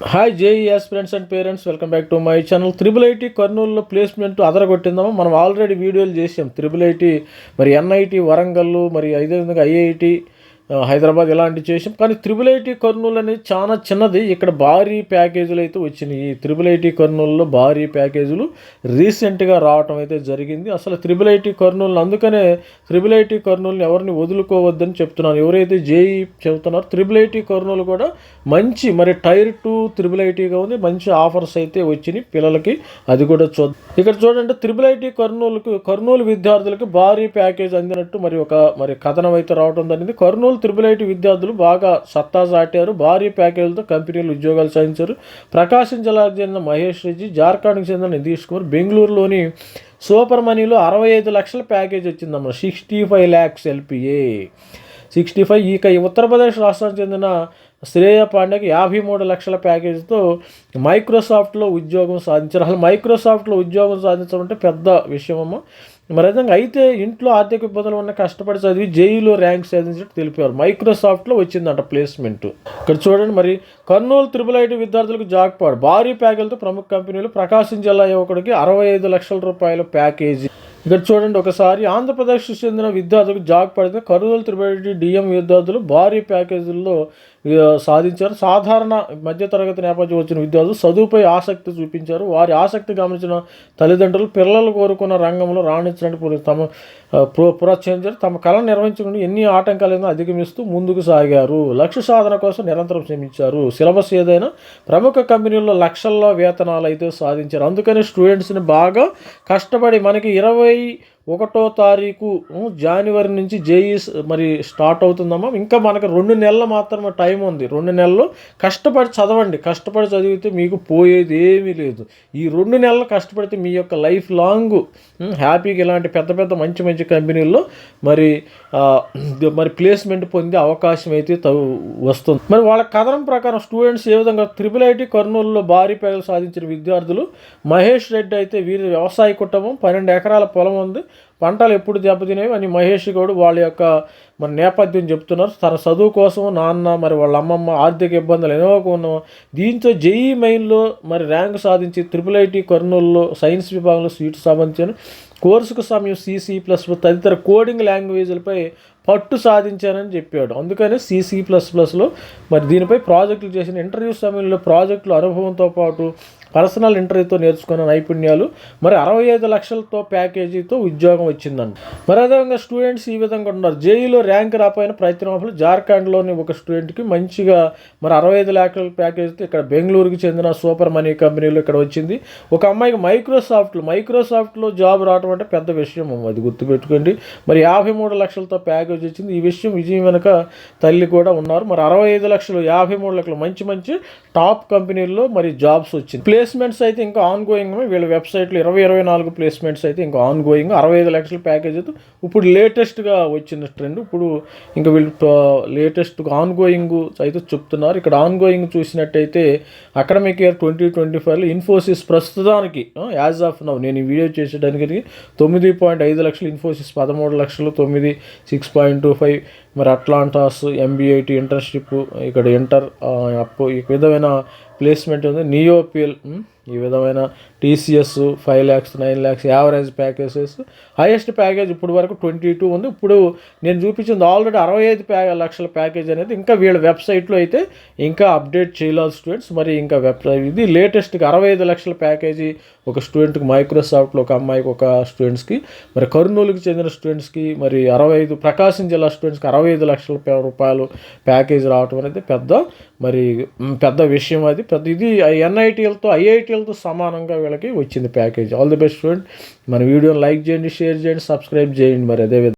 Hi JES friends and parents welcome back to my channel triple IT కర్నూలులో placement అదరగొట్టిందాము? మనం already వీడియోలు చేసాం త్రిబుల్ ఐటీ మరి ఎన్ఐటి వరంగల్ మరి అదేవిధంగా ఐఐటి హైదరాబాద్ ఇలాంటివి చేసాం. కానీ త్రిబుల్ ఐటీ కర్నూలు అనేది చాలా చిన్నది. ఇక్కడ భారీ ప్యాకేజీలు అయితే వచ్చినాయి. ఈ త్రిబుల్ ఐటీ కర్నూలులో భారీ ప్యాకేజీలు రీసెంట్గా రావటం అయితే జరిగింది. అసలు త్రిబుల్ ఐటీ కర్నూలు అందుకనే త్రిబుల్ ఐటీ కర్నూలుని ఎవరిని వదులుకోవద్దని చెప్తున్నాను. ఎవరైతే జేఈ చెబుతున్నారో త్రిబుల్ ఐటీ కర్నూలు కూడా మంచి మరి టైర్ టూ త్రిబుల్ ఐటీగా ఉంది. మంచి ఆఫర్స్ అయితే వచ్చినాయి పిల్లలకి. అది కూడా చూద్దాం ఇక్కడ చూడండి త్రిబుల్ ఐటీ కర్నూలుకు కర్నూలు విద్యార్థులకు భారీ ప్యాకేజ్ అందినట్టు మరి ఒక మరి కథనం అయితే రావడం జరిగింది. కర్నూలు త్రిబుల్ ఐటీ విద్యార్థులు బాగా సత్తా చాటారు. భారీ ప్యాకేజీలతో కంపెనీలు ఉద్యోగాలు సాధించారు. ప్రకాశం జిల్లాకు చెందిన మహేష్ రెడ్డి జార్ఖండ్కి చెందిన నితీష్ కుమార్ బెంగళూరులోని సూపర్ మనీలో అరవై ఐదు లక్షల ప్యాకేజ్ వచ్చిందమ్మా. Sixty five lakhs LPA. Sixty five ఇక ఉత్తరప్రదేశ్ రాష్ట్రానికి చెందిన శ్రేయ పాండేకి యాభై మూడు లక్షల ప్యాకేజీతో మైక్రోసాఫ్ట్లో ఉద్యోగం సాధించారు. అసలు మైక్రోసాఫ్ట్లో ఉద్యోగం సాధించడం అంటే పెద్ద విషయమమ్మ. మరి విధంగా అయితే ఇంట్లో ఆర్థిక ఇబ్బందులు ఉన్న కష్టపడి చదివి జేఈలో ర్యాంక్ సాధించినట్టు తెలిపారు. మైక్రోసాఫ్ట్లో వచ్చిందంట ప్లేస్మెంట్. ఇక్కడ చూడండి మరి కర్నూలు త్రిబుల్ ఐటీ విద్యార్థులకు జాక్ పాడు భారీ ప్యాకేజీలతో ప్రముఖ కంపెనీలు ప్రకాశం జిల్లా యువకుడికి అరవై ఐదు లక్షల రూపాయల ప్యాకేజీ ఇక్కడ చూడండి ఒకసారి ఆంధ్రప్రదేశ్కు చెందిన విద్యార్థులకు జాగ్ పడితే కర్నూలు త్రిబడి డిఎం విద్యార్థులు భారీ ప్యాకేజీల్లో సాధించారు. సాధారణ మధ్యతరగతి నేపథ్యం వచ్చిన విద్యార్థులు చదువుపై ఆసక్తి చూపించారు. వారి ఆసక్తి గమనించిన తల్లిదండ్రులు పిల్లలు కోరుకున్న రంగంలో రాణించడానికి తమ ప్రోత్సహించారు తమ కళను నిర్వహించకుండా ఎన్ని ఆటంకాలను అధిగమిస్తూ ముందుకు సాగారు. లక్ష్య సాధన కోసం నిరంతరం శ్రమించారు. సిలబస్ ఏదైనా ప్రముఖ కంపెనీల్లో లక్షల్లో వేతనాలు అయితే సాధించారు. అందుకని స్టూడెంట్స్ని బాగా కష్టపడి మనకి ఇరవై ఒకటో తారీఖు జనవరి నుంచి జేఈ మరి స్టార్ట్ అవుతుందమ్మా. ఇంకా మనకి రెండు నెలలు మాత్రమే టైం ఉంది. రెండు నెలలు కష్టపడి చదవండి. కష్టపడి చదివితే మీకు పోయేది ఏమీ లేదు. ఈ రెండు నెలలు కష్టపడితే మీ యొక్క లైఫ్ లాంగ్ హ్యాపీగా ఇలాంటి పెద్ద పెద్ద మంచి మంచి కంపెనీల్లో మరి మరి ప్లేస్మెంట్ పొందే అవకాశం అయితే వస్తుంది. మరి వాళ్ళ కథనం ప్రకారం స్టూడెంట్స్ ఏ విధంగా త్రిపుల్ ఐటీ కర్నూలులో భారీ పేదలు సాధించిన విద్యార్థులు మహేష్ రెడ్డి అయితే వీరి వ్యవసాయ కుటుంబం పన్నెండు ఎకరాల పొలం ఉంది. పంటలు ఎప్పుడు దెబ్బతినేవి అని మహేష్ గౌడ్ వాళ్ళ యొక్క మరి నేపథ్యం చెప్తున్నారు. తన చదువు కోసం నాన్న మరి వాళ్ళ అమ్మమ్మ ఆర్థిక ఇబ్బందులు ఎన్నోకున్నాం దీంతో జేఈ మెయిన్లో మరి ర్యాంక్ సాధించి త్రిపుల్ ఐటీ కర్నూలులో సైన్స్ విభాగంలో సీటు సాధించాను కోర్సుకు సమయం సిసి ప్లస్ తదితర కోడింగ్ లాంగ్వేజ్లపై పట్టు సాధించానని చెప్పాడు. అందుకనే సిసి ప్లస్ ప్లస్లో మరి దీనిపై ప్రాజెక్టులు చేసిన ఇంటర్వ్యూ సమయంలో ప్రాజెక్టుల అనుభవంతో పాటు పర్సనల్ ఇంటర్వ్యూతో నేర్చుకున్న నైపుణ్యాలు మరి అరవై ఐదు లక్షలతో ప్యాకేజీతో ఉద్యోగం వచ్చిందండి మరి అదేవిధంగా స్టూడెంట్స్ ఈ విధంగా ఉన్నారు జేఈలో ర్యాంక్ రాపోయిన ప్రయత్నం జార్ఖండ్లోని ఒక స్టూడెంట్కి మంచిగా మరి అరవై ఐదు లక్షల ప్యాకేజీతో ఇక్కడ బెంగళూరుకి చెందిన సూపర్ మనీ కంపెనీలో ఇక్కడ వచ్చింది. ఒక అమ్మాయికి మైక్రోసాఫ్ట్లో మైక్రోసాఫ్ట్లో జాబ్ రావడం అంటే పెద్ద విషయం అది గుర్తుపెట్టుకోండి. మరి యాభై మూడు లక్షలతో ప్యాకేజ్ వచ్చింది. ఈ విషయం విజయం వెనక తల్లి కూడా ఉన్నారు. మరి అరవై ఐదు లక్షలు యాభై మూడు లక్షలు మంచి మంచి టాప్ కంపెనీల్లో మరి జాబ్స్ వచ్చింది. ప్లేస్మెంట్స్ అయితే ఇంకా ఆన్ గోయింగ్ వీళ్ళ వెబ్సైట్లో ఇరవై ఇరవై నాలుగు ప్లేస్మెంట్స్ అయితే ఇంకా ఆన్ గోయింగ్ అరవై ఐదు లక్షల ప్యాకేజ్ అయితే ఇప్పుడు లేటెస్ట్గా వచ్చిన ట్రెండ్ ఇప్పుడు ఇంకా వీళ్ళు లేటెస్ట్ ఆన్ గోయింగ్ అయితే చెప్తున్నారు. ఇక్కడ ఆన్ గోయింగ్ చూసినట్టయితే అకాడమిక్ ఇయర్ ట్వంటీ ట్వంటీ ఫైవ్లో ఇన్ఫోసిస్ ప్రస్తుతానికి యాజ్ ఆఫ్ నవ్ నేను ఈ వీడియో చేసేటానికి తొమ్మిది పాయింట్ ఐదు లక్షలు ఇన్ఫోసిస్ పదమూడు లక్షలు తొమ్మిది సిక్స్ పాయింట్ టూ ఫైవ్ మరి అట్లాంటాస్ ఎంబీఐటి ఇంటర్న్షిప్ ఇక్కడ ఇంటర్ అప్పు ఈ విధమైన ప్లేస్మెంట్ ఉంది. నియోపిఎల్ ఈ విధమైన TCS five lakhs nine lakhs average packages highest package ఇప్పుడు వరకు ట్వంటీ టూ ఉంది. ఇప్పుడు నేను చూపించింది ఆల్రెడీ అరవై ఐదు ప్యా లక్షల ప్యాకేజ్ అనేది ఇంకా వీళ్ళ వెబ్సైట్లో అయితే ఇంకా అప్డేట్ చేయాలి స్టూడెంట్స్ మరి ఇంకా వెబ్సైట్ ఇది లేటెస్ట్గా అరవై ఐదు లక్షల ప్యాకేజీ ఒక స్టూడెంట్కి మైక్రోసాఫ్ట్లో ఒక అమ్మాయికి ఒక స్టూడెంట్స్కి మరి కర్నూలుకి చెందిన స్టూడెంట్స్కి మరి అరవై ఐదు ప్రకాశం జిల్లా స్టూడెంట్స్కి అరవై ఐదు లక్షల రూపాయలు ప్యాకేజ్ రావటం అనేది పెద్ద మరి పెద్ద విషయం అది. పెద్ద ఇది ఎన్ఐటీలతో ఐఐటీలతో సమానంగా వీళ్ళకి వచ్చింది package. All the best student. మన వీడియోని లైక్ చేయండి షేర్ చేయండి సబ్స్క్రైబ్ చేయండి మరి అదే విధంగా.